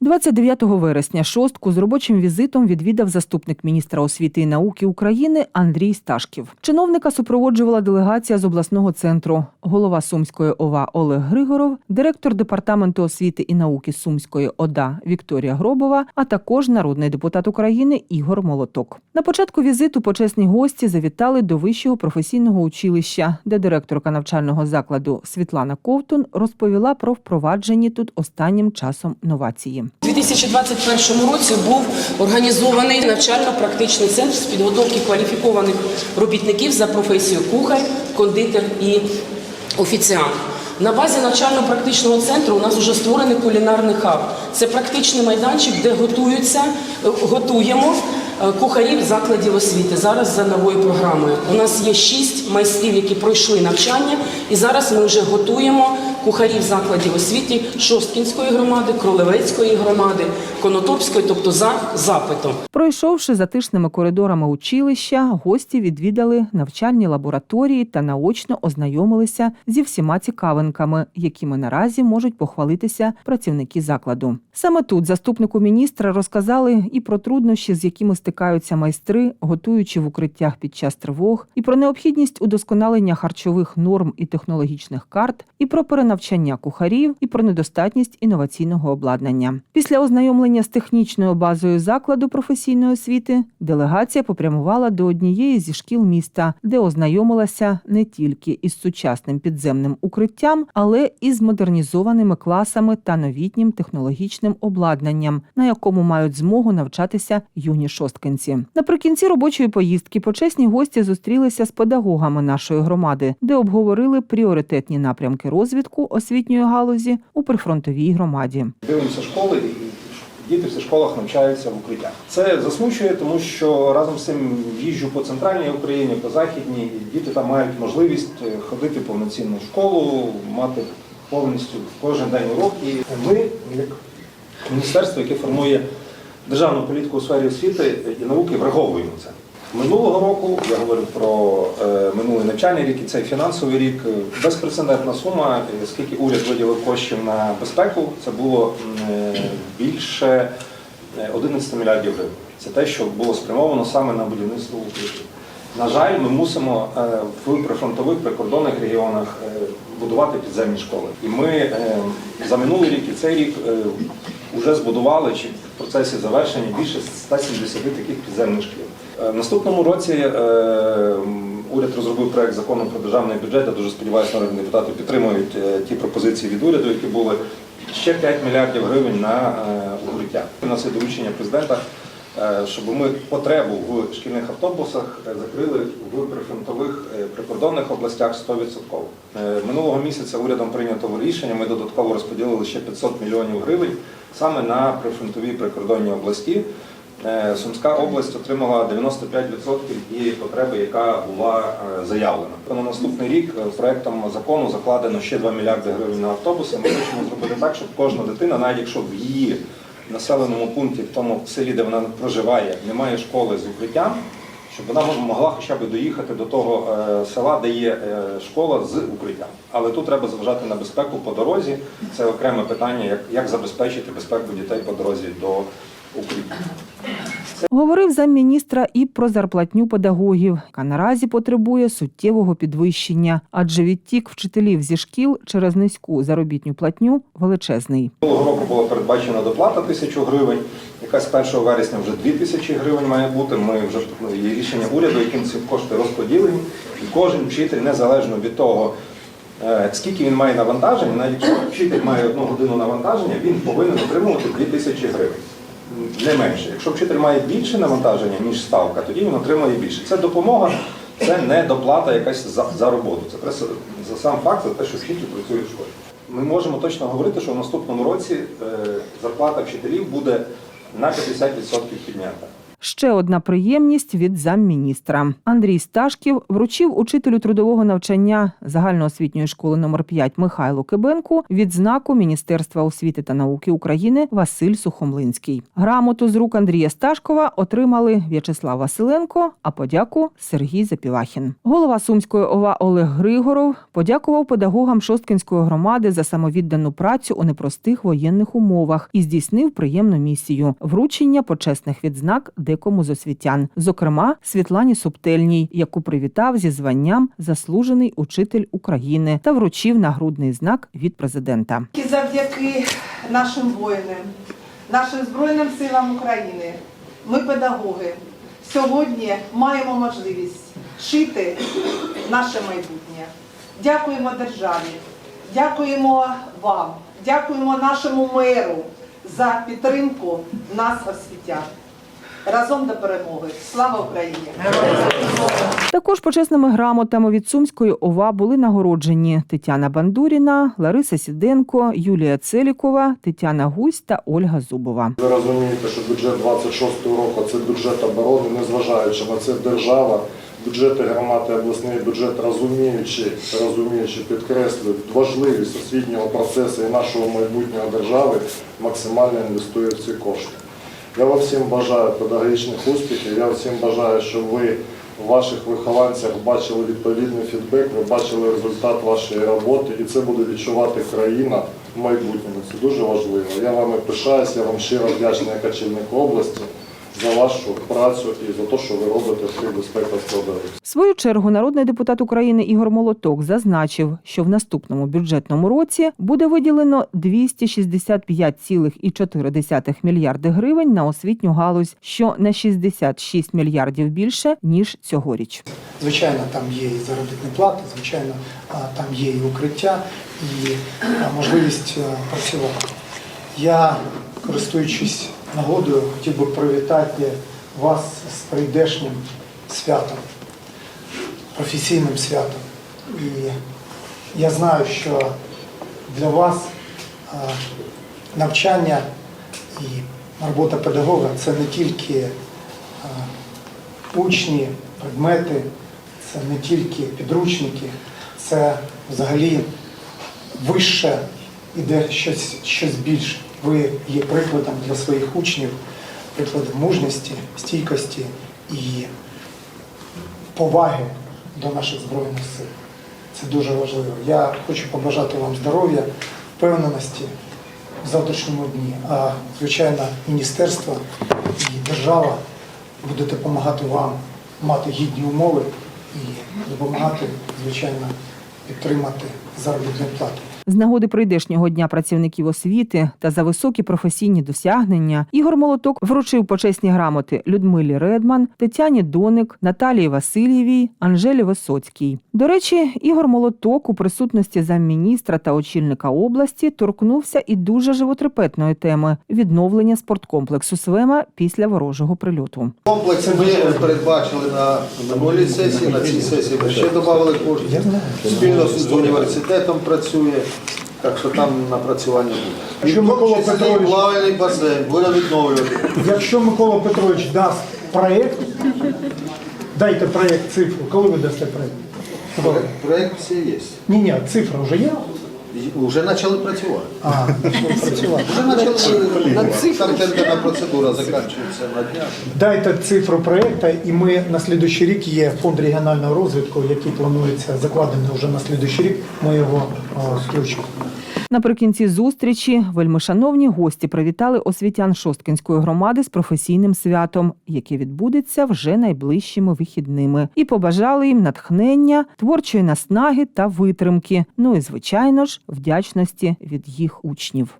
29 вересня шостку з робочим візитом відвідав заступник міністра освіти і науки України Андрій Сташків. Чиновника супроводжувала делегація з обласного центру, голова Сумської ОВА Олег Григоров, директор департаменту освіти і науки Сумської ОДА Вікторія Гробова, а також народний депутат України Ігор Молоток. На початку візиту почесні гості завітали до вищого професійного училища, де директорка навчального закладу Світлана Ковтун розповіла про впроваджені тут останнім часом новації. У 2021 році був організований навчально-практичний центр з підготовки кваліфікованих робітників за професією кухар, кондитер і офіціант. На базі навчально-практичного центру у нас вже створений кулінарний хаб. Це практичний майданчик, де готуються, готуємо е, кухарів закладів освіти. Зараз за новою програмою. У нас є шість майстрів, які пройшли навчання, і зараз ми вже готуємо кухарів закладів освіти Шосткінської громади, Кролевецької громади, Конотопської, тобто за запитом. Пройшовши затишними коридорами училища, гості відвідали навчальні лабораторії та наочно ознайомилися зі всіма цікавинками, якими наразі можуть похвалитися працівники закладу. Саме тут заступнику міністра розказали і про труднощі, з якими стикаються майстри, готуючи в укриттях під час тривог, і про необхідність удосконалення харчових норм і технологічних карт, і про перенавчання кухарів, і про недостатність інноваційного обладнання. Після ознайомлення з технічною базою закладу професійної освіти делегація попрямувала до однієї зі шкіл міста, де ознайомилася не тільки із сучасним підземним укриттям, але і з модернізованими класами та новітнім технологічним обладнанням, на якому мають змогу навчатися юні шосткинці. Наприкінці робочої поїздки почесні гості зустрілися з педагогами нашої громади, де обговорили пріоритетні напрямки розвитку освітньої галузі у прифронтовій громаді. Дивимося школи, діти в школах навчаються в укриттях. Це засмучує, тому що разом з цим їжджу по центральній Україні, по західній, діти там мають можливість е, ходити повноцінно в школу, мати повністю кожен день урок. І ми, як міністерство, яке формує державну політику у сфері освіти і науки, враховуємо це. Минулого року я говорю про е, минулий навчальний рік і цей фінансовий рік. е, Безпрецедентна сума, е, скільки уряд виділив коштів на безпеку, це було більше е, 11 мільярдів гривень. Це те, що було спрямовано саме на будівництво укриттів. На жаль, ми мусимо в прифронтових прикордонних регіонах будувати підземні школи. І ми за минулий рік і цей рік вже збудували чи процесі завершення більше 170 таких підземних шкіл. Е, В наступному році е, уряд розробив проект закону про державний бюджет. Я дуже сподіваюся, народні депутати підтримують е, ті пропозиції від уряду, які були ще 5 мільярдів гривень на укриття. У нас є доручення президента, щоб ми потребу в шкільних автобусах закрили в прифронтових прикордонних областях 100%. Е, Минулого місяця урядом прийнято рішення. Ми додатково розподілили ще 500 мільйонів гривень саме на прифронтові прикордонні області. Е, Сумська область отримала 95% тієї потреби, яка була е, заявлена. На наступний рік е, проектом закону закладено ще 2 мільярди гривень на автобуси. Ми хочемо зробити так, щоб кожна дитина, навіть якщо в її населеному пункті, в тому селі, де вона проживає, немає школи з укриттям, щоб вона могла хоча б доїхати до того е, села, де є е, школа з укриттям. Але тут треба зважати на безпеку по дорозі. Це окреме питання, як, як забезпечити безпеку дітей по дорозі до укриття. Говорив замміністра і про зарплатню педагогів, яка наразі потребує суттєвого підвищення, адже відтік вчителів зі шкіл через низьку заробітню платню величезний. Минулого року була передбачена доплата тисячу гривень, яка з 1 вересня вже 2 тисячі гривень має бути. Ми вже є рішення уряду, яким ці кошти розподілені. І кожен вчитель, незалежно від того, е, скільки він має навантаження, навіть якщо вчитель має одну годину навантаження, він повинен отримувати 2 тисячі гривень. Не менше. Якщо вчитель має більше навантаження, ніж ставка, тоді він отримує більше. Це допомога, це не доплата якась за, за роботу. Це просто за сам факт, за те, що вчитель працює в школі. Ми можемо точно говорити, що в наступному році е, зарплата вчителів буде на 50% піднята. Ще одна приємність від замміністра. Андрій Сташків вручив учителю трудового навчання загальноосвітньої школи номер 5 Михайлу Кибенку відзнаку Міністерства освіти та науки України Василь Сухомлинський. Грамоту з рук Андрія Сташкова отримали В'ячеслав Василенко, а подяку Сергій Запівахін. Голова Сумської ОВА Олег Григоров подякував педагогам Шосткинської громади за самовіддану працю у непростих воєнних умовах і здійснив приємну місію вручення почесних відзнак декому з освітян, зокрема Світлані Субтельній, яку привітав зі званням заслужений учитель України та вручив нагрудний знак від президента. Завдяки нашим воїнам, нашим Збройним силам України, ми, педагоги, сьогодні маємо можливість шити наше майбутнє. Дякуємо державі, дякуємо вам, дякуємо нашому меру за підтримку нас, освітян. Разом до перемоги. Слава Україні! Також почесними грамотами від Сумської ОВА були нагороджені Тетяна Бандуріна, Лариса Сіденко, Юлія Целікова, Тетяна Гусь та Ольга Зубова. Ви розумієте, що бюджет 26 року це бюджет оборони, незважаючи на це держава, бюджети громади обласний бюджет розуміючи, розуміючи, підкреслюють важливість освітнього процесу і нашого майбутнього держави, максимально інвестує в ці кошти. Я вам всім бажаю педагогічних успіхів. Я всім бажаю, щоб ви в ваших вихованцях бачили відповідний фідбек, ви бачили результат вашої роботи, і це буде відчувати країна в майбутньому. Це дуже важливо. Я вами пишаюсь, я вам щиро вдячний як очільник області за вашу працю і за те, що ви робите в безпекових складових. В свою чергу народний депутат України Ігор Молоток зазначив, що в наступному бюджетному році буде виділено 265,4 мільярди гривень на освітню галузь, що на 66 мільярдів більше ніж цьогоріч. Звичайно, там є і заробітні плати, звичайно, а, там є і укриття, і можливість працювати. Я, користуючись нагодою, хотів би привітати вас з прийдешнім святом, професійним святом. І я знаю, що для вас навчання і робота педагога це не тільки учні, предмети, це не тільки підручники, це взагалі вище іде щось, щось більше. Ви є прикладом для своїх учнів, прикладом мужності, стійкості і поваги до наших Збройних сил. Це дуже важливо. Я хочу побажати вам здоров'я, впевненості в завтрашньому дні. А звичайно, міністерство і держава буде допомагати вам мати гідні умови і допомагати, звичайно, підтримати заробітну плату. З нагоди прийдешнього дня працівників освіти та за високі професійні досягнення Ігор Молоток вручив почесні грамоти Людмилі Редман, Тетяні Доник, Наталії Васильєвій, Анжелі Висоцькій. До речі, Ігор Молоток у присутності замміністра та очільника області торкнувся і дуже животрепетної теми відновлення спорткомплексу Свема після ворожого прильоту. Комплекс ми передбачили на минулій сесії, на цій сесії ми ще додали кошти. Спільно з університетом працює, так що там напрацювання буде. І Що в тому Микола Петрович- плавальний басейн буде відновлювати. Якщо Микола Петрович дасть проєкт, дайте проєкт цифру. Коли ви дасте проєкт? Проєкт все є. Ні, ні, цифра вже є. І Вже почали працювати. А, працювати. Вже почали тендерна процедура закінчується на днях. Дайте цифру проєкту, і ми на слідуючий рік є фонд регіонального розвитку, який планується закладений вже на слідуючий рік. Ми його включимо. Наприкінці зустрічі вельмишановні гості привітали освітян Шосткинської громади з професійним святом, яке відбудеться вже найближчими вихідними, і побажали їм натхнення, творчої наснаги та витримки. Ну і звичайно ж, вдячності від їх учнів.